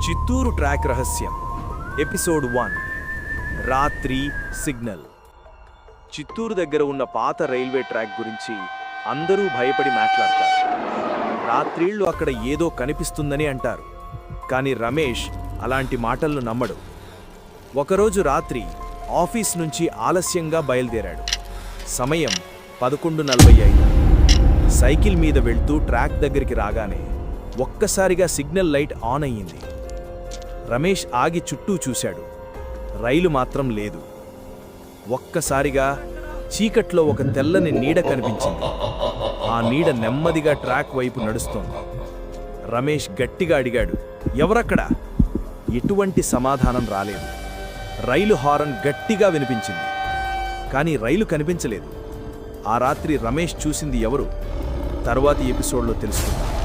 Chittoor track రహస్యం episode one రాత్రి signal. Chittoor దగ్గర ఉన్న పాత రైల్వే ట్రాక్ గురించి అందరూ భయపడి మాట్లాడతారు. రాత్రిళ్ళు అక్కడ ఏదో కనిపిస్తుందని అంటారు కానీ రమేష్ అలాంటి మాటలను నమ్మడు. ఒకరోజు రాత్రి ఆఫీస్ నుంచి ఆలస్యంగా బయలుదేరాడు. సమయం పదకొండు నలభై ఐదు. సైకిల్ మీద వెళ్తూ ట్రాక్ దగ్గరికి రాగానే ఒక్కసారిగా సిగ్నల్ లైట్ ఆన్ అయ్యింది. రమేష్ ఆగి చుట్టూ చూశాడు. రైలు మాత్రం లేదు. ఒక్కసారిగా చీకట్లో ఒక తెల్లని నీడ కనిపించింది. ఆ నీడ నెమ్మదిగా ట్రాక్ వైపు నడుస్తోంది. రమేష్ గట్టిగా అడిగాడు ఎవరక్కడా? ఎటువంటి సమాధానం రాలేదు. రైలు హారన్ గట్టిగా వినిపించింది. కానీ రైలు కనిపించలేదు. ఆ రాత్రి రమేష్ చూసింది ఎవరు? తరువాతి ఎపిసోడ్లో తెలుసుకుందాం.